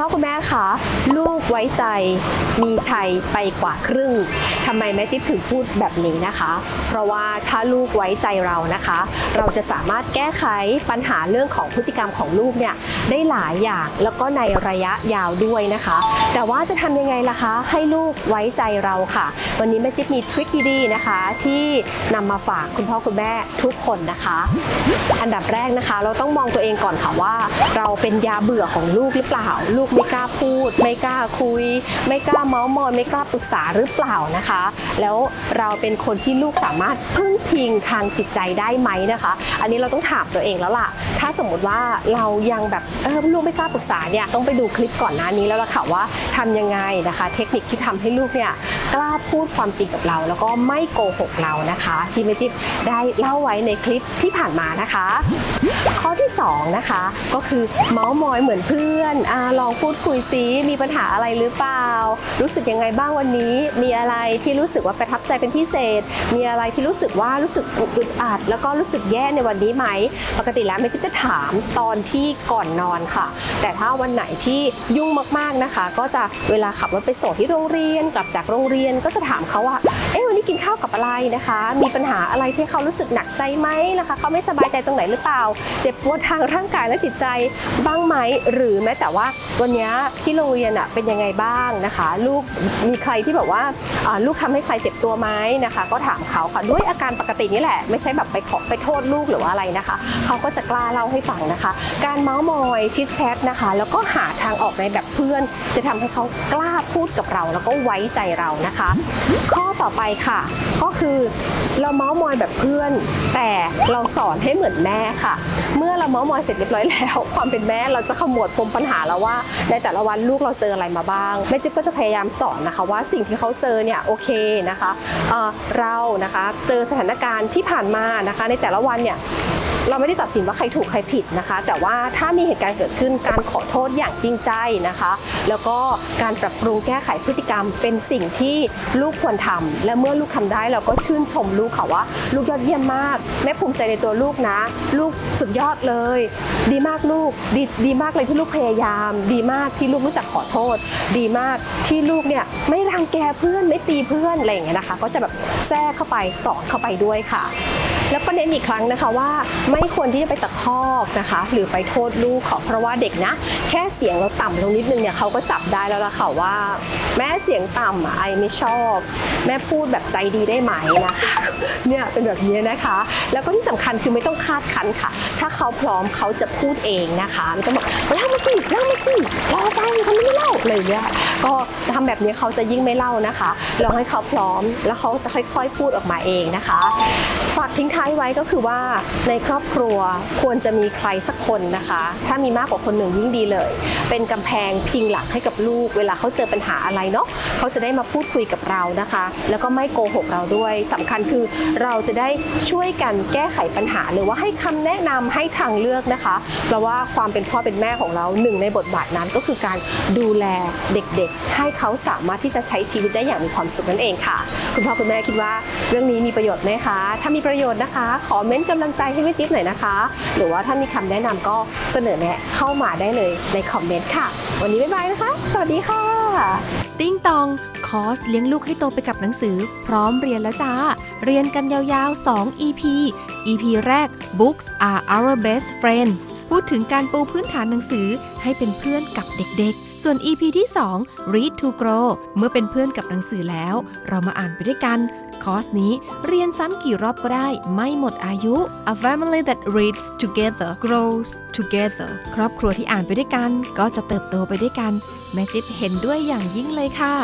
พ่อคุณแม่คะลูกไว้ใจมีชัยไปกว่าครึ่งทำไมแม่จิ๊บถึงพูดแบบนี้นะคะ เพราะว่าถ้าลูกไว้ใจเรานะคะ เราจะสามารถแก้ไขปัญหาเรื่องของพฤติกรรมของลูกเนี่ยได้หลายอย่างแล้วก็ในระยะยาวด้วยนะคะ แต่ว่าจะทำยังไงล่ะคะ ให้ลูกไว้ใจเราค่ะ วันนี้แม่จิ๊บมีทริคดีๆนะคะ ที่นำมาฝากคุณพ่อคุณแม่ทุกคนนะคะ อันดับแรกนะคะ เราต้องมองตัวเองก่อนค่ะว่า เราเป็นยาเบื่อของลูกหรือเปล่าลูกไม่กล้าพูด ไม่กล้าคุย ไม่กล้าเมาส์มอยไม่กล้าปรึกษาหรือเปล่านะคะ แล้วเราเป็นคนที่ลูกสามารถพึ่งพิงทางจิตใจได้ไหมนะคะ อันนี้เราต้องถามตัวเองแล้วล่ะ ถ้าสมมติว่าเรายังแบบเออลูกไม่กล้าปรึกษาเนี่ยต้องไปดูคลิปก่อนหน้านี้แล้วล่ะค่ะว่าทำยังไงนะคะ เทคนิคที่ทำให้ลูกเนี่ยกล้าพูดความจริงกับเรา แล้วก็ไม่โกหกเรานะคะที่เมจิบได้เล่าไว้ในคลิปที่ผ่านมานะคะ ข้อที่สองนะคะก็คือเมาส์มอยเหมือนเพื่อนอลองพูดคุยซิมีปัญหาอะไรหรือเปล่า รู้สึกยังไงบ้างวันนี้ มีอะไรที่รู้สึกว่าประทับใจเป็นพิเศษ มีอะไรที่รู้สึกว่ารู้สึกอึดอัด แล้วก็รู้สึกแย่ในวันนี้ไหม ปกติแล้วเมจิจะถามตอนที่ก่อนนอนค่ะ แต่ถ้าวันไหนที่ยุ่งมากๆนะคะ ก็จะเวลาขับรถไปส่งที่โรงเรียนกลับจากโรงเรียนก็จะถามเขาว่า อ๊ะวันนี้กินข้าวกับอะไรนะคะ มีปัญหาอะไรที่เขารู้สึกหนักใจไหมนะคะ เขาไม่สบายใจตรงไหนหรือเปล่า เจ็บปวดทางร่างกายและจิตใจบ้างไหมหรือแม้แต่ว่าวันนี้ที่โรงเรียนอะเป็นยังไงบ้างนะคะ ลูกมีใครที่แบบว่าลูกทำให้ใครเจ็บตัวไหมนะคะ ก็ถามเขาค่ะด้วยอาการปกตินี่แหละ ไม่ใช่แบบไปขอไปโทษลูกหรือว่าอะไรนะคะ เขาก็จะกล้าเล่าให้ฟังนะคะ การเมาส์มอยชิดแชทนะคะ แล้วก็หาทางออกในแบบเพื่อน จะทำให้เขากล้าพูดกับเราแล้วก็ไว้ใจเรานะคะ ข้อต่อไปค่ะ ก็คือเราเมาส์มอยแบบเพื่อน แต่เราสอนให้เหมือนแม่ค่ะ เมื่อเราเมาส์มอยเสร็จเรียบร้อยแล้ว ความเป็นแม่เราจะขมวดปมปัญหาแล้วว่า ในแต่ละวันลูกเราเจออะไรมาบ้างแม่จิ๊บก็จะพยายามสอนนะคะว่าสิ่งที่เขาเจอเนี่ยโอเคนะคะเเรานะคะเจอสถานการณ์ที่ผ่านมานะคะ ในแต่ละวันเนี่ย เราไม่ได้ตัดสินว่าใครถูกใครผิดนะคะ แต่ว่าถ้ามีเหตุการณ์เกิดขึ้นการขอโทษอย่างจริงใจนะคะ แล้วก็การปรับปรุงแก้ไขพฤติกรรม เป็นสิ่งที่ลูกควรทำและเมื่อลูกทำได้เราก็ชื่นชมลูกค่ะว่า ลูกยอดเยี่ยมมาก แม่ภูมิใจในตัวลูกนะ ลูกสุดยอดเลย ดีมากลูกดีดีมากเลยที่ลูกพยายาม ดีมากที่ลูกรู้จักขอโทษ ดีมากที่ลูกเนี่ยไม่รังแกเพื่อนไม่ตีเพื่อนอะไรอย่างเงี้ยนะคะ ก็จะแบบแทรกเข้าไปสอนเข้าไปด้วยค่ะ แล้วก็เน้นอีกครั้งนะคะว่าไม่ควรที่จะไปตะคอกนะคะ หรือไปโทษลูกเขาเพราะว่าเด็กนะ แค่เสียงเราต่ำลงนิดนึงเนี่ยเขาก็จับได้แล้วล่ะค่ะว่า แม่เสียงต่ำอะไอไม่ชอบ แม่พูดแบบใจดีได้ไหมนะคะเนี่ยเป็นแบบนี้นะคะ แล้วก็ที่สำคัญคือไม่ต้องคาดคันค่ะ ถ้าเขาพร้อมเขาจะพูดเองนะคะไม่ต้องบอกเล่ามาสิเล่ามาสิเล่าไปเขาไม่เล่าอะไรอย่างเลยก็ทำแบบนี้เขาจะยิ่งไม่เล่านะคะลองให้เขาพร้อมแล้วเขาจะค่อยๆพูดออกมาเองนะคะ ฝากทิ้งท้ายไว้ก็คือว่าในครอบครัวควรจะมีใครสักคนนะคะ ถ้ามีมากกว่าคนหนึ่งยิ่งดีเลย เป็นกำแพงพิงหลักให้กับลูก เวลาเขาเจอปัญหาอะไรเนาะเขาจะได้มาพูดคุยกับเรานะคะ แล้วก็ไม่โกหกเราด้วยสำคัญคือเราจะได้ช่วยกันแก้ไขปัญหา หรือว่าให้คำแนะนำให้ทางเลือกนะคะ เพราะว่าความเป็นพ่อเป็นแม่ของเราหนึ่งในบทบาทนั้นก็คือการดูแลเด็กๆ ให้เขาสามารถที่จะใช้ชีวิตได้อย่างมีความสุขนั่นเองค่ะ คุณพ่อคุณแม่คิดว่าเรื่องนี้มีประโยชน์ไหมคะ ถ้ามีประโยชน์นะคะขอเม้นต์กำลังใจให้แม่จิ๊บหน่อยนะคะ หรือว่าถ้ามีคำแนะนำก็เสนอแนะเข้ามาได้เลยในคอมเมนต์ค่ะ วันนี้บ๊ายบายนะคะ สวัสดีค่ะ ติ้งตอง คอร์สเลี้ยงลูกให้โตไปกับหนังสือ พร้อมเรียนแล้วจ้า เรียนกันยาวๆ 2 EP EP แรก Books are our best friends พูดถึงการปูพื้นฐานหนังสือให้เป็นเพื่อนกับเด็กๆ ส่วน EP ที่ 2 Read to Grow เมื่อเป็นเพื่อนกับหนังสือแล้ว เรามาอ่านไปด้วยกัน ร์สนี้เรียนซ้ำกี่รอบก็ได้ ไม่หมดอายุ A family that reads together grows together ครอบครัวที่อ่านไปด้วยกัน ก็จะเติบโตไปด้วยกัน แม่จิ๊บเห็นด้วยอย่างยิ่งเลยค่ะ